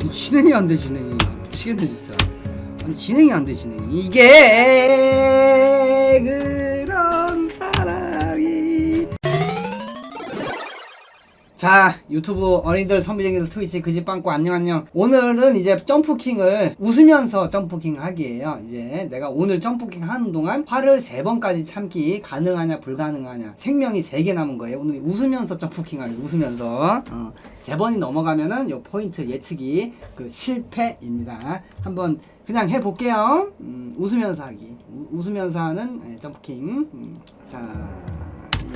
아니 진행이 안 돼 진행이 미치겠네 진짜. 아니 진행이 안 돼 진행이 이게 그 자 유튜브 어린이들 선비쟁이들 트위치 그집 빵꾸 안녕 안녕. 오늘은 이제 점프킹을 웃으면서 점프킹 하기예요. 이제 내가 오늘 점프킹 하는 동안 화를 세 번까지 참기 가능하냐 불가능하냐. 생명이 세 개 남은 거예요. 오늘 웃으면서 점프킹 하기 웃으면서. 어, 세 번이 넘어가면은 요 포인트 예측이 그 실패입니다. 한번 그냥 해볼게요. 음, 웃으면서 하기. 우- 웃으면서 하는 예, 점프킹. 음, 자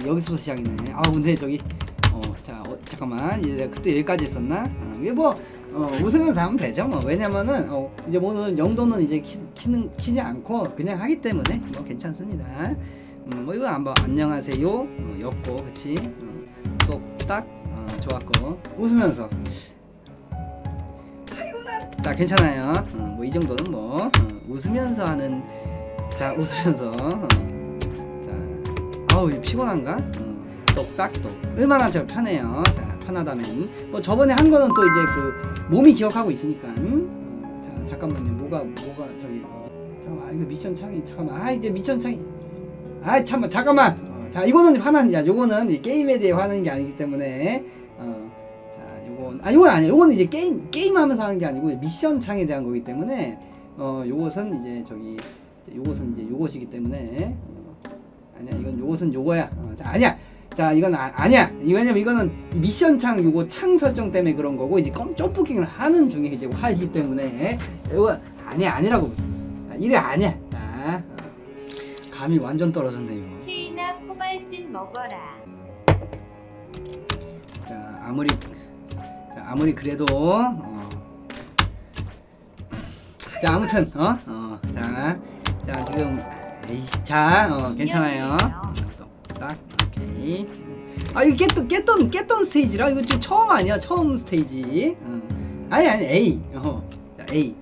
여기서부터 시작이네. 아 근데 저기 어, 자, 어, 잠깐만. 이제 그때 여기까지 했었나? 어, 이게 뭐, 어, 웃으면서 하면 되죠. 뭐, 왜냐면은, 어, 이제 뭐는 영도는 이제 키, 키는, 키지 않고 그냥 하기 때문에 뭐 괜찮습니다. 음, 뭐, 이거 한번 안녕하세요. 어, 였고, 그치? 어, 똑딱, 어, 좋았고. 웃으면서. 자, 괜찮아요. 어, 뭐, 이 정도는 뭐, 어, 웃으면서 하는, 자, 웃으면서, 어, 자, 아우, 피곤한가? 어. 똑딱똑. 얼마나 저 편해요. 자 편하다면. 뭐 저번에 한 거는 또 이제 그 몸이 기억하고 있으니까. 음? 자 잠깐만요. 뭐가 뭐가 저기? 잠깐만. 아 이거 미션 창이 잠깐만. 아 이제 미션 창이. 아 잠깐만 잠깐만! 어, 자 이거는 화난 야 요거는 이 게임에 대해 화내는 게 아니기 때문에. 어자 요건 아 요건 아니야 요거는 이제 게임 게임 하면서 하는 게 아니고 미션 창에 대한 거기 때문에. 어 요것은 이제 저기 요것은 이제 요것이기 때문에. 어, 아니야 이건 요것은 요거야. 어, 자 아니야 자 이건 아, 아니야. 왜냐면 이거는 이 미션 창 요거 창 설정 때문에 그런 거고 이제 껌 점프킹을 하는 중에 이제 화이기 때문에 이거 아니야 아니라고 보세요. 자, 이래 아니야. 자 어. 감이 완전 떨어졌네 이거. 케이나 코발진 먹어라. 자 아무리 자, 아무리 그래도 어. 자 아무튼 어어자자 지금 에이 자 어 괜찮아요. 딱 오케이 아 이거 깼던 깼던 깼던 스테이지라 이거 좀 처음 아니야 처음 스테이지 어. 아니 아니 A 어 자 A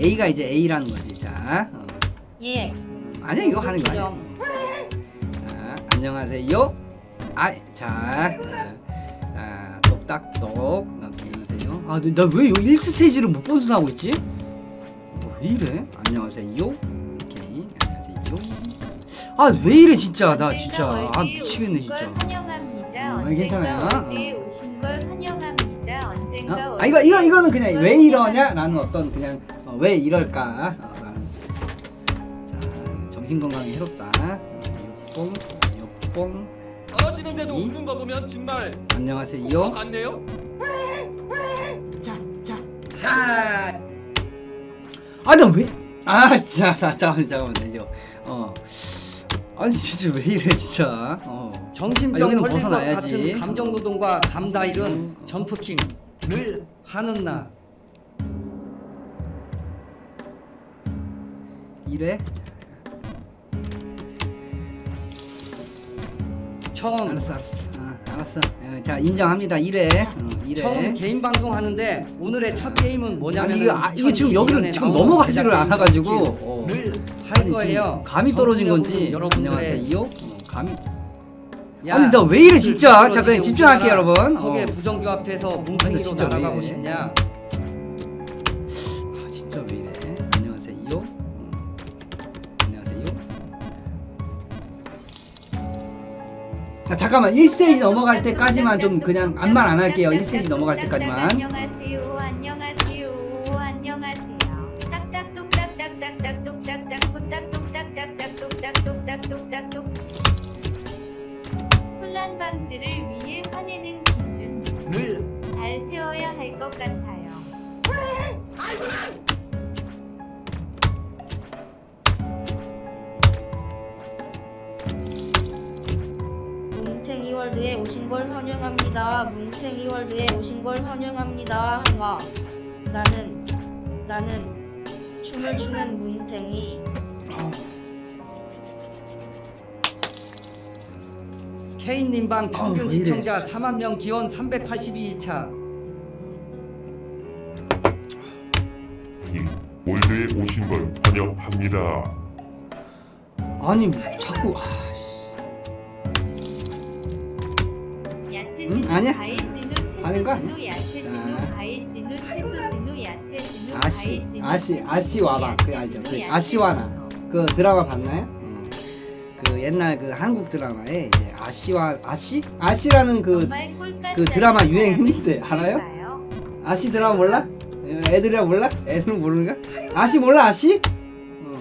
A가 이제 A라는 거지 자 어. 예. 아니야 이거 하는 거 아니야 자, 안녕하세요. 아, 자, 자, 똑딱똑. 안녕하세요. 아, 나왜 여기 1스테이지를 못 벗어나고 있지? 어, 왜 이래? 안녕하세요. 오케이, 안녕하세요. 아, 왜 이래 진짜 나 진짜 아 미치겠네 진짜. 환영합니다. 음, 괜찮아요. 언젠가 월드에 오신 걸 환영합니다. 언젠가 어? 아 이거 이거 이거는 그냥 왜걸 이러냐라는 어떤 그냥 어, 왜 이럴까? 어, 라는. 자, 정신 건강에 해롭다. 어, 욕봉, 욕봉. 떨어지는데도 이? 웃는 거 보면 정말 안녕하세요. 더 같네요. 자, 자, 자. 아, 나 왜? 아, 자, 자, 잠깐만, 잠깐만요. 어. 아니 진짜 왜 이래 진짜. 어. 아, 정신병 여기는 걸린 것 벗어나야지. 같은 감정 노동과 감다일은 점프킹을 하는 날 이래? 처음 알았어, 알았어. 아, 알았어. 어, 자, 인정합니다. 이래. 어, 이래. 처음 개인 방송 하는데 오늘의 첫 게임은 뭐냐면 아니, 이거, 아, 이거 지금 여기로 지금 넘어가지를 않아가지고, 어. 할 아니, 거예요. 지금 감이 떨어진 건지. 여러분들의 안녕하세요. 어, 감이. 야, 아니 나 왜 이래 진짜. 자 그냥 집중할게요 여러분. 어. 부정교 앞에서 아니, 뭉탱이로 진짜 왜 날아가고 이래? 싶냐? 아 진짜 왜 이래? 자 잠깐만 1스테이지 넘어갈 때까지만 좀 그냥 아무 말 안 할게요. 1스테이지 넘어갈 때까지만. 안녕하세요. 안녕하세요. 안녕하세요. 딱딱 똑딱딱딱딱 똑딱딱 똑딱 똑딱딱딱 똑딱 똑딱 똑딱 똑 혼란 방지를 뭉탱이 월드에 오신 걸 환영합니다. 항아. 나는 나는 춤을 추는 뭉탱이. 케인님 방 평균 아우, 왜 이래. 시청자 4만 명 기원 382차 님, 월드에 오신 걸 환영합니다. 아니 자꾸 아, 야채 아니야? 과일 진우, 채소 아닌가? 진우, 야채 진우, 자. 과일 진우, 채소 진우, 야채 아씨 아씨 아씨 와봐 그 알죠 그 아씨와나 그 드라마 봤나요? 어. 그 옛날 그 한국 드라마에 이제 아씨와 아씨 아씨라는 그그 드라마 유행했는데 알아요? 아씨 드라마 몰라? 애들이라 몰라? 애들은 모르는가? 아씨 몰라 아씨? 어.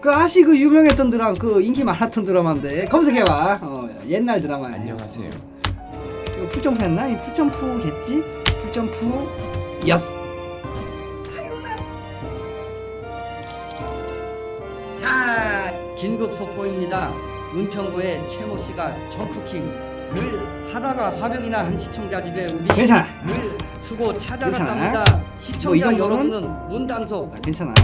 그 아씨 그 유명했던 드라마 그 인기 많았던 드라마인데 검색해봐 어, 옛날 드라마 아니야 안녕하세요. 이거 풀점프 했나? 이 풀점프겠지? 풀점프 여스 자, 긴급 속보입니다. 은평구의 최모 씨가 점프킹을 하다가 화병이 난 시청자 집에 우리 괜찮아 늘 수고. 찾아갔답니다. 시청자 정도는? 여러분은 문단속 자, 괜찮아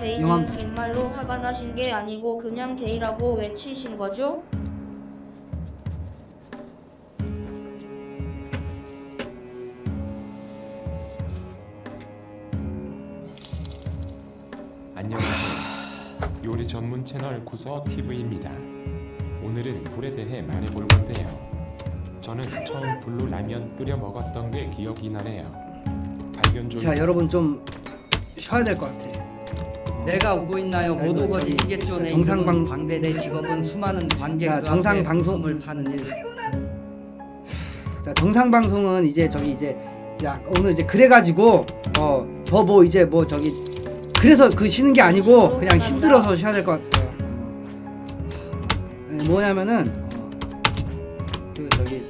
개인은 용암. 정말로 화가 나신 게 아니고 그냥 게이라고 외치신 거죠? 안녕하세요. 요리 전문 채널 구서 TV입니다. 오늘은 불에 대해 말해볼 건데요. 저는 처음 불로 라면 끓여 먹었던 게 기억이 나네요. 발견 중자 여러분 좀 쉬어야 될 것 같아 내가 오고 있나요? 아이고, 못 오고 지시겠죠. 내 정상 방- 이름은 광대대 직업은 수많은 관객과 자, 정상 방송- 을 파는 일. 자 정상 방송은 이제 저기 이제 자 오늘 이제 그래가지고 어더 뭐 이제 뭐 저기 그래서 그 쉬는 게 아니고 그냥 힘들어서 쉬어야 될 것 같아요. 네, 뭐냐면은 어, 그 저기.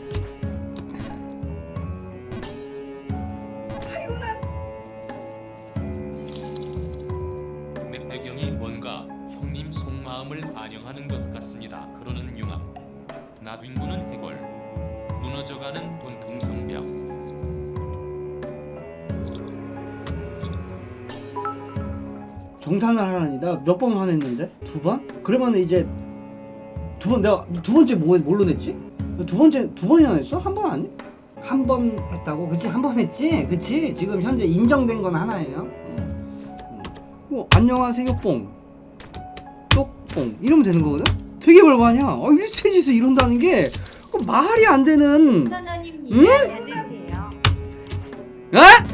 나dwi구는 해골. 무너져가는 돈통성병. 정산을 하라니다 몇 번 화냈는데 두 번? 그러면 이제 두 번 내가 두 번째 뭐 뭘로 냈지? 두 번째 두 번이나 냈어? 한 번 아니? 한 번 했다고? 그치 한 번 했지? 그치? 지금 현재 인정된 건 하나예요. 어. 어, 안녕하세요 뽕 똑뽕 이러면 되는 거거든? 되게 별거 아니야. 어, 일스테이지에서 이런다는 게그 말이 안 되는. 선원입니다. 음? 받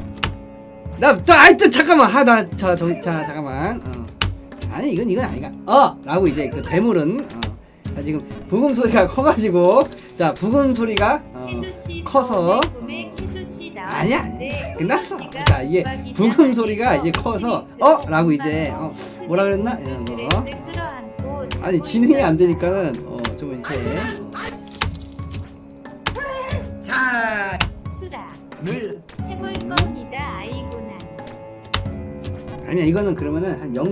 어? 나, 또, 아이, 또, 잠깐만. 하, 나, 자, 저, 자, 잠깐만. 어. 아니, 이건, 이건 아니가. 어! 라고 이제 그 대물은, 어. 자, 지금 부금 소리가 커가지고, 자, 부금 소리가, 어. 커서, 어. 아니야, 끝났어. 자, 이게 대박이다 부금 소리가 이제 해서 커서, 어? 라고 이제, 어. 그 뭐라 그랬나? 드레스 이런 거. 아니, 진행이 안. 되니까는, 어, 좀 이렇게. 어. 자, 추 아니야, 이거는 그러면은 한 0.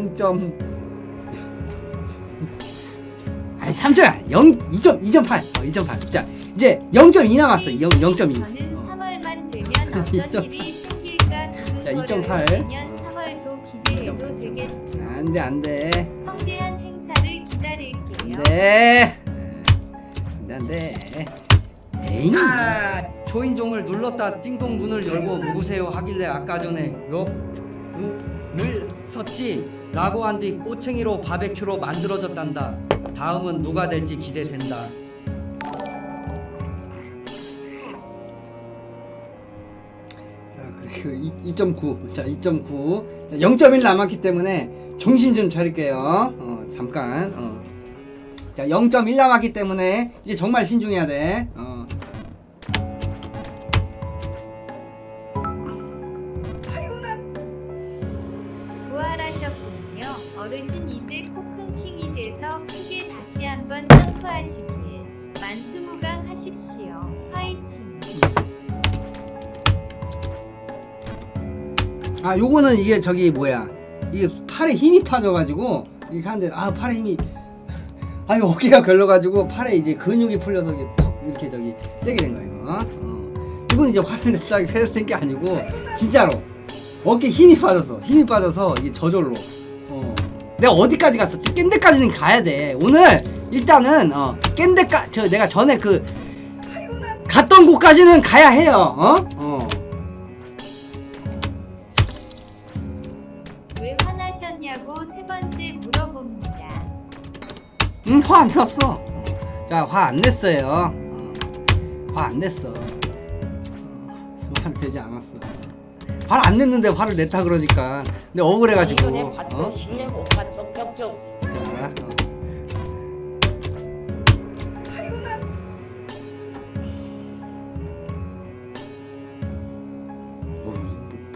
아니, 3점, 0, 2점, 2.8. 어, 2.8. 자, 이제 0.2 남았어. 0, 0.2. 저는 어. 3월만 되면 이점- 어떤 일이 생길까 야, 두근거려요. 2.8. 내년 3월도 기대해도 2.8. 되겠죠. 안 돼, 안 돼. 성대한 행사를 기다릴게요. 안 돼. 안 돼, 안 돼. 에이. 자, 초인종을 눌렀다 띵동 문을 열고 누구세요 하길래 아까 전에 요, 요, 늘 섰지 라고 한 뒤 꼬챙이로 바베큐로 만들어졌단다. 다음은 누가 될지 기대된다. 자, 그리고 2.9. 자, 2.9. 자, 0.1 남았기 때문에 정신 좀 차릴게요. 어, 잠깐. 어. 자, 0.1 남았기 때문에 이제 정말 신중해야 돼. 어. 크게 다시 한번 점프하시길. 만수무강 하십시오. 화이팅. 아, 요거는 이게 저기 뭐야. 이게 팔에 힘이 빠져가지고 이렇게 하는데 아 팔에 힘이 아 어깨가 걸려가지고 팔에 이제 근육이 풀려서 이게 턱 이렇게 저기 세게 된 거예요. 어. 이건 이제 화를 냈다고 해서 된게 아니고 진짜로 어깨 힘이 빠졌어. 힘이 빠져서 이게 저절로. 어. 내가 어디까지 갔었지? 깬데까지는 가야 돼. 오늘 일단은 어 깬데까 저 내가 전에 그 갔던 곳까지는 가야 해요. 어? 어. 왜 화나셨냐고 세 번째 물어봅니다. 응, 화 안 났어. 자, 화 안 냈어요. 어, 화안 냈어. 어, 말 되지 않았어. 화안 냈는데 화를 냈다 그러니까 근데 억울해가지고 이전에 받고 어? 실내고 받고 격적 자, 어. 어,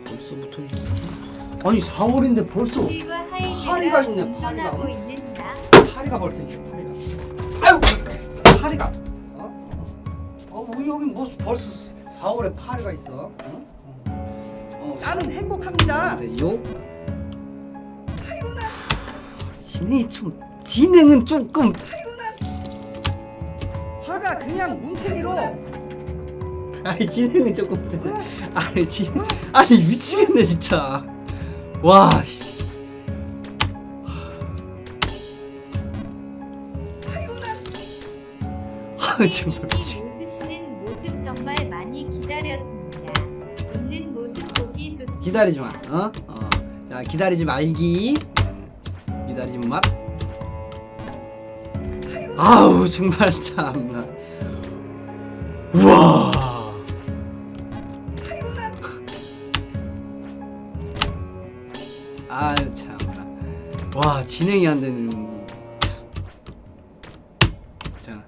벌써부터 이- 아니 4월인데 벌써 파리가 있네, 운전하고 파리가. 있는다. 파리가 벌써 있어 파리가 아유 파리가 어? 어 우리 여기 뭐 벌써 4월에 파리가 있어 어? 어, 나는 행복합니다. 요? 진이 좀 진행은 조금. 화가 그냥 뭉탱이로. 아니 진행은 조금. 세. 아니 진 아니 미치겠네 진짜. 와 씨. 아 정말 미치 기다리지 마. 어? 어. 자 기다리지 말기. 어, 기다리지 마. 아우 정말 참나 우와. 아유 참나 와 진행이 안 되는. 자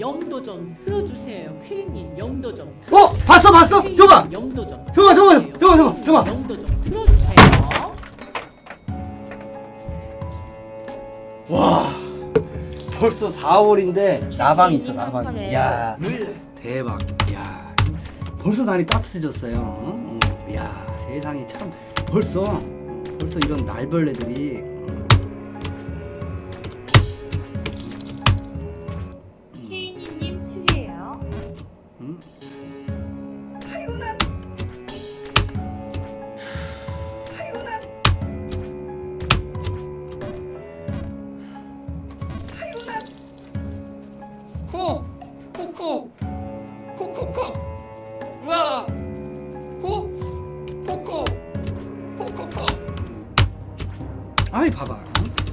영도 좀 틀어주세요. 케이님 영도 좀. 어! 봤어 봤어! 저봐! 영도 좀. 저봐 저봐 틀어주세요. 저봐 저봐 케이님 저봐 영도 좀 틀어주세요. 와 벌써 4월인데 나방이 있어 나방이 한판에 야 대박 야 벌써 날이 따뜻해졌어요 어? 어. 야 세상이 참 벌써 벌써 이런 날벌레들이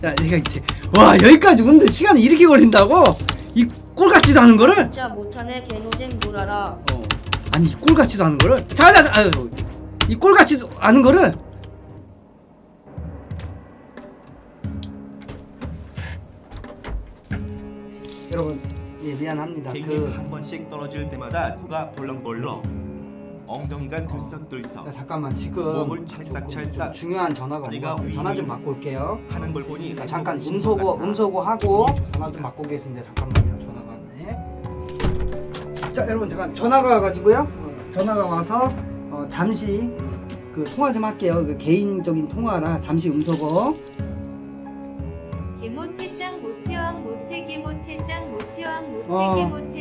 야 내가 이제 와 여기까지 오는데 시간이 이렇게 걸린다고? 이 꼴같지도 않은 거를? 진짜 못하네 개노잼 놀아라. 어 아니 이 꼴같지도 않은 거를 자자자 아유 이 꼴같지도 않은 거를 여러분 예 미안합니다 케이님 그한 번씩 떨어질 때마다 코가 벌렁벌렁 엉덩이가 들썩들썩. 야, 잠깐만. 지금 몸을 찰싹찰싹. 좀 중요한 전화가 다리가 온거 전화 좀 윙. 받고 올게요. 하는 걸 보니 자, 잠깐 음소거. 음소거 하고. 전화 좀 받고 오겠습니다. 잠깐만요. 전화가 왔네. 자 여러분 잠깐 전화가 와가지고요. 어, 전화가 와서 어, 잠시 그 통화 좀 할게요. 그 개인적인 통화라 잠시 음소거. 개모태짱 모태왕 모태개 모태짱 모태왕 어. 모태개 모태짱 모태개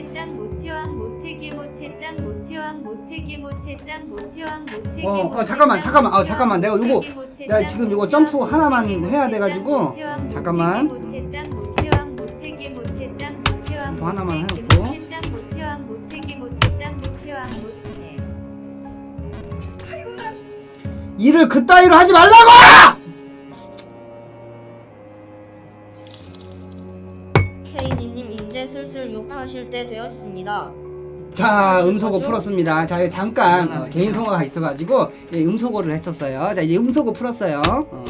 모태왕 모태개 모태짱 모태왕 모태개 어, 어, 잠깐만, 잠깐만. 아, 잠깐만. 내가 요거- 내가 지금 요거 점프 하나만 해야 돼가지고, 잠깐만. 모태왕 모태짱 모태왕 점프 하나만 해놓고. 모태짱 모태왕 모태개 모태짱 모태왕 모태 일을 그따위로 하지 말라고! 케이니님 이제 슬슬 욕하실 때 되었습니다. 자 음소거? 풀었습니다 자 잠깐 어, 개인 통화가 있어가지고 예, 음소거를 했었어요 자 이제 음소거 풀었어요 어.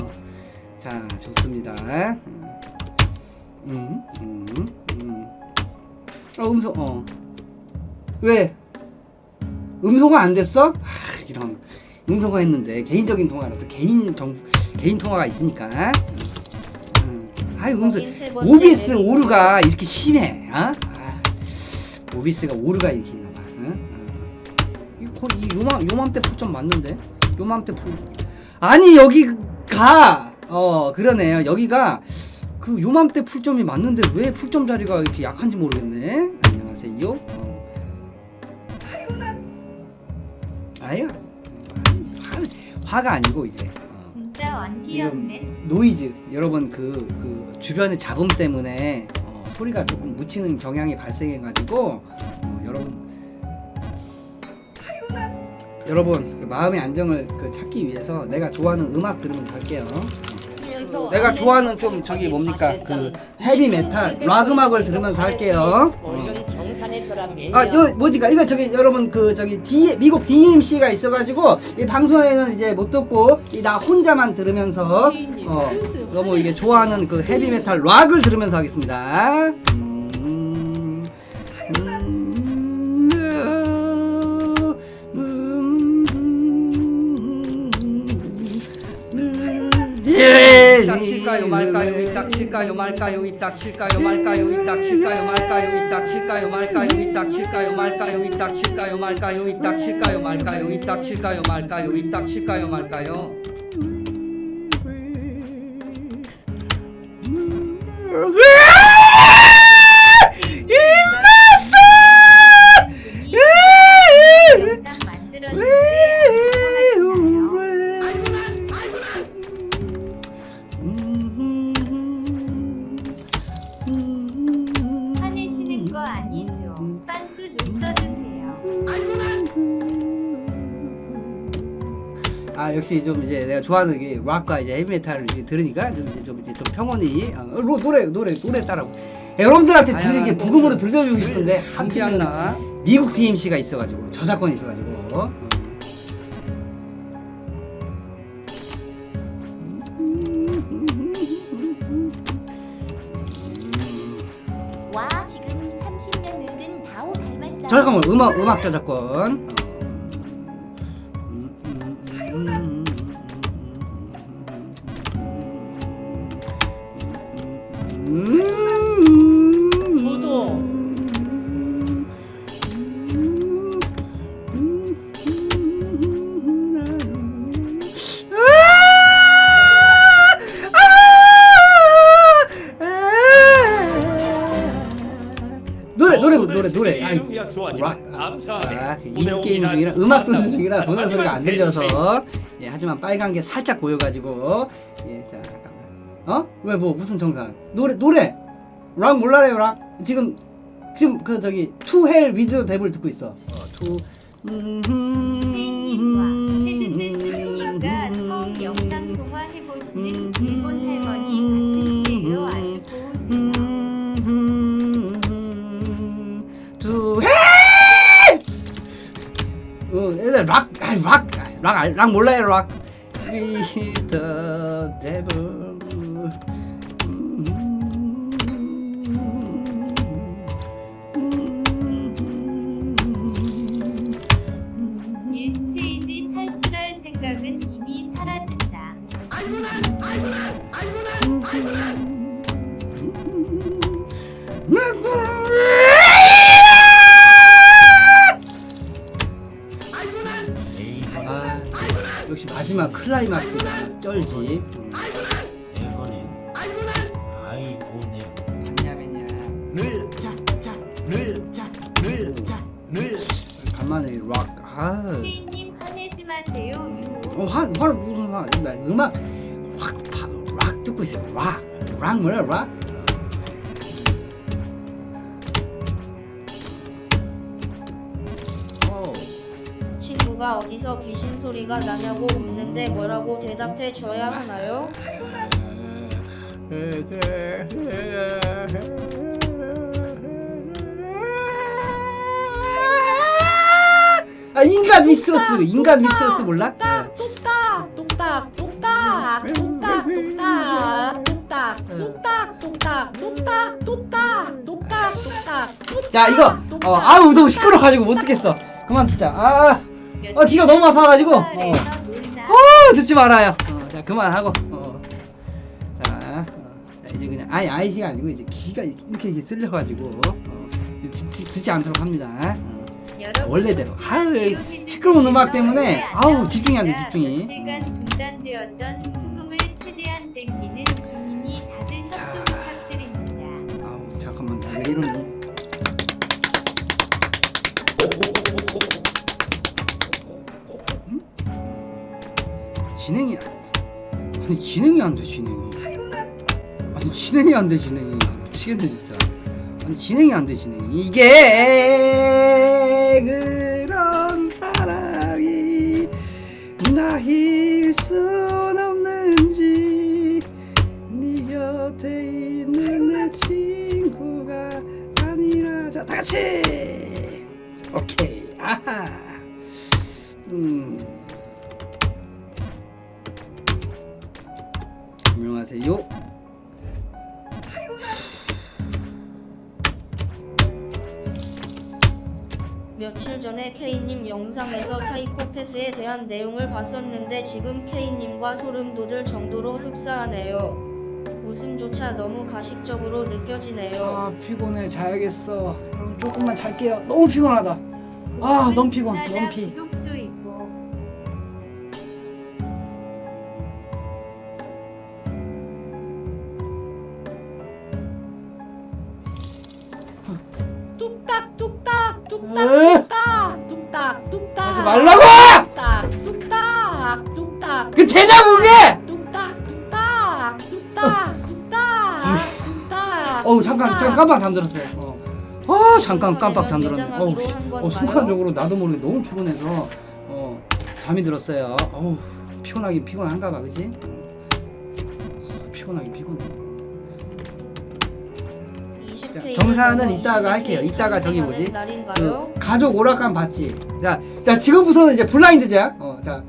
자 좋습니다 음, 음, 음. 어 음소 어 왜 음소거 안 됐어? 하, 이런 음소거 했는데 개인적인 통화라 또 개인 정 개인 통화가 있으니까 음. 아유 음소 거긴 세 번째 오비스 맵이 오류가 이렇게 심해 어? 아, 오비스가 오류가 이렇게 있나 봐 응? 어. 이, 거- 이 요맘, 요맘때 풀좀 맞는데 요맘때 풀 아니 여기가 어 그러네요 여기가 그 요맘때 풀점이 맞는데 왜 풀점 자리가 이렇게 약한지 모르겠네 안녕하세요 어. 아유 화, 화가 아니고 이제 어. 진짜 완기였네. 노이즈 여러분 그, 그 주변의 잡음 때문에 어, 소리가 조금 묻히는 경향이 발생해가지고 어, 여러분 여러분 그 마음의 안정을 그 찾기 위해서 내가 좋아하는 음악 들으면서 할게요. 내가 좋아하는 좀 저기 뭡니까 그 헤비 메탈 락 음악을 들으면서 할게요. 어. 아, 저 뭐지가 이거 저기 여러분 그 저기 D 미국 DMC가 있어가지고 이 방송에는 이제 못 듣고 이 나 혼자만 들으면서 어 너무 이게. 좋아하는 그 헤비 메탈 락을 들으면서 하겠습니다. 음, 음, 입 닥칠까요 말까요 입 닥칠까요 말까요 입 닥칠까요 말까요 입 닥칠까요 말까요 입 닥칠까요 말까요 입 닥칠까요 말까요 입 닥칠까요 말까요 입 닥칠까요 말까요 입 닥칠까요 말까요 입 닥칠까요 말까요 영 화내시는 거 아니죠? 빵끝 웃어주세요. 아 역시 좀 이제 내가 좋아하는 게 락과 이제 헤비메탈을 이제 들으니까 좀 이제 좀 이제 좀 평온이 어, 로, 노래 노래 노래 따라고 여러분들한테 들리게 다양한 부금으로 들려주고 싶은데 한편은 나 미국 DMC가 있어가지고 저작권이 있어가지고 어. 음악 음악 저작권 게임 중이라 음악 듣는 중이라 도전 소리가 안 들려서. 예, 하지만 빨간 게 살짝 보여가지고. 예, 자 잠깐만. 어? 왜 뭐 무슨 정상? 노래 노래! 락 몰라요 락. 지금 지금 그 저기 투 헬 위즈 데블 듣고 있어. 어, 투혜 맨날 락, 락, 락, 락 몰라요 락. We the devil. 쩔지. 에거린 아이 보내 베냐 베냐. 늘자 자 늘 자 늘 자 늘 간만에 락. 아, 혜인님 화내지 마세요. 유. 어, 화, 화 무슨 화? 나 음악 락, 파, 락 듣고 있어요. 락, 락 뭐야 락? 친구가 어디서 귀신 소리가 나냐고 묻는데 뭐라고 대답해 줘야 하나요? 아 인간 미스러스 인간 미스러스 몰라? 똑딱 똑딱 똑딱 똑딱 똑딱 똑딱 똑딱 똑딱 똑딱 똑딱 똑딱 똑딱 자 이거 어 아우 너무 시끄러 가지고 못 듣겠어 그만 듣자 아 어, 귀가 너무 아파가지고. 어. 놀다. 어, 듣지 말아요 어, 자 그만하고 어. 자, 어, 자 이제 그냥 아니 아이시가 아니고 이제 귀가 이렇게 이렇게 쓸려가지고 어, 듣, 듣, 듣지 않도록 합니다 어. 원래대로. 아유, 시끄러운 음악 때문에 왜 아우, 집중이 안 돼? 집중이. 며칠간 중단되었던 수금을 최대한 땡기는 중이니 다들 협조 자. 부탁드립니다. 아우 잠깐만 나 왜 이러니 진행이 안- 아니 진행이 안 돼 진행이. 아니 진행이 안 돼 진행이. 미치겠네 진짜. 아니 진행이 안 돼 진행이. 이게 지금 K님과 소름 돋을 정도로 흡사하네요. 웃음조차 너무 가식적으로 느껴지네요. 아 피곤해 자야겠어. 음, 조금만 잘게요. 너무 피곤하다. 아, 너무 피곤, 너무 피. 구독조 있고 뚝딱 뚝딱 뚝딱 으, 뚝딱 뚝딱 뚝딱 하지 말라고! 뚝딱 그 되냐 그게? 뚝딱 뚝딱 뚝딱 뚝딱 뚝딱 어우 잠깐 뚝딱. 잠깐 깜빡 잠들었어요. 어, 어 잠깐 깜빡 잠들었네. 매장하기로 어우, 씨. 한 어? 순간적으로 나도 모르게 너무 피곤해서 어 잠이 들었어요. 어우 피곤하긴 피곤한가 봐, 그지? 어, 피곤하긴 피곤해. 20K 정산은 이따가 할게요. 이따가 저기 뭐지? 그 가족 오락관 봤지? 자, 자 지금부터는 이제 블라인드제야. 어, 자,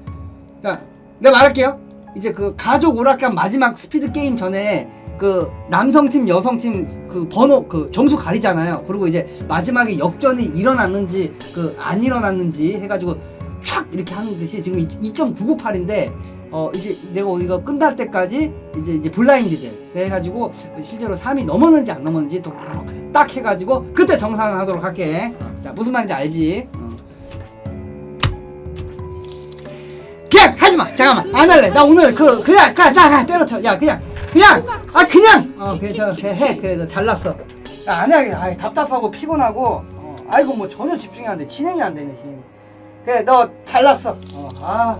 자, 내가 말할게요. 이제 그 가족 오락관 마지막 스피드 게임 전에 그 남성 팀, 여성 팀 그 번호 그 점수 가리잖아요. 그리고 이제 마지막에 역전이 일어났는지 그 안 일어났는지 해가지고 촥 이렇게 하는 듯이 지금 2.998인데 어 이제 내가 이거 끝날 때까지 이제 이제 블라인드제 그래가지고 실제로 3이 넘었는지 안 넘었는지 딱 해가지고 그때 정산하도록 할게. 어, 자 무슨 말인지 알지? 잠깐만 안 할래. 나 오늘 그 그냥 가나가 때려쳐. 야 그냥 그냥 아 그냥 어 그래 저해 그래 너 잘났어. 야, 안 해야겠다. 아 답답하고 피곤하고 어, 아이고 뭐 전혀 집중이 안 돼. 진행이 안 되네 진행. 그래 너 잘났어. 어, 아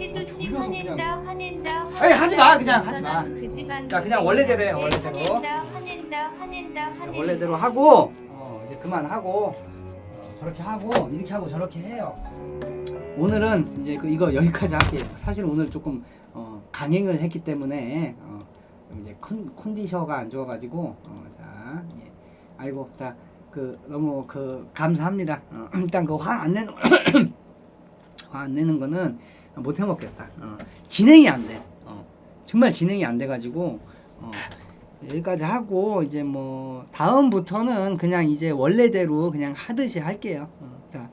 혜주 씨 그래서 화낸다 화낸다 화낸다 아니, 하지 마, 그냥 하지 마. 그 집안 자, 그냥 원래대로 해, 네, 원래대로. 화낸다 화낸다 화낸다 화낸다 원래대로 하고 어, 이제 그만하고 어, 저렇게 하고 이렇게 하고 저렇게 해요. 오늘은 이제 그 이거 여기까지 할게요. 사실 오늘 조금 어, 강행을 했기 때문에 어, 좀 이제 컨, 컨디셔가 안 좋아가지고 어, 자 예. 아이고 자 그 너무 그 감사합니다. 어, 일단 그 화 안 내는 화 안 내는 거는 못 해먹겠다. 어, 진행이 안 돼. 어, 정말 진행이 안 돼가지고 어, 여기까지 하고 이제 뭐 다음부터는 그냥 이제 원래대로 그냥 하듯이 할게요. 어, 자,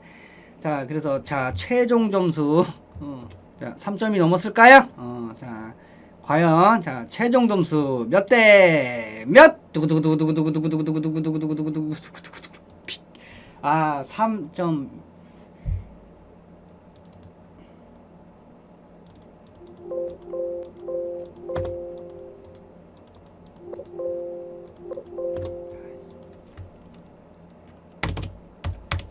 자 그래서 자 최종 점수 어, 자 3점이 넘었을까요? 어, 자 과연 자 최종 점수 몇 대 몇? 두구두구두구두구두구두구두구두구두구두구두구두구두구두구두구두구 아 3점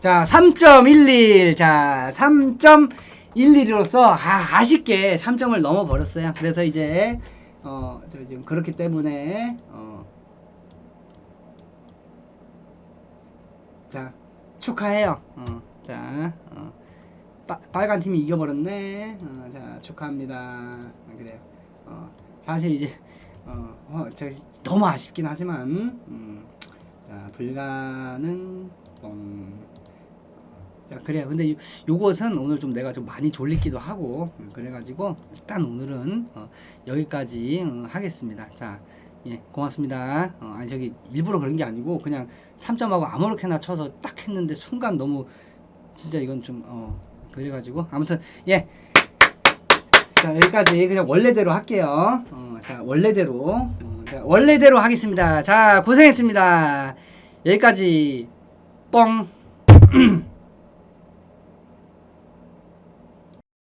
자, 3.11. 자, 3.11으로서 아, 아쉽게 3점을 넘어 버렸어요. 그래서 이제 어, 저 지금 그렇기 때문에 어 자, 축하해요. 어, 자, 어, 빠, 빨간 팀이 이겨버렸네. 어, 자, 축하합니다. 어, 그래요. 어, 사실 이제 어, 어, 저 너무 아쉽긴 하지만, 음, 자, 불가능 뻥. 자 그래요. 근데 요, 요것은 오늘 좀 내가 좀 많이 졸리기도 하고 음, 그래가지고 일단 오늘은 어, 여기까지 어, 하겠습니다. 자 예 고맙습니다. 어, 아니 저기 일부러 그런 게 아니고 그냥 3점하고 아무렇게나 쳐서 딱 했는데 순간 너무 진짜 이건 좀 어 그래가지고 아무튼 예. 자 여기까지 그냥 원래대로 할게요. 어, 자 원래대로 어, 자 원래대로 하겠습니다. 자 고생했습니다. 여기까지. 뻥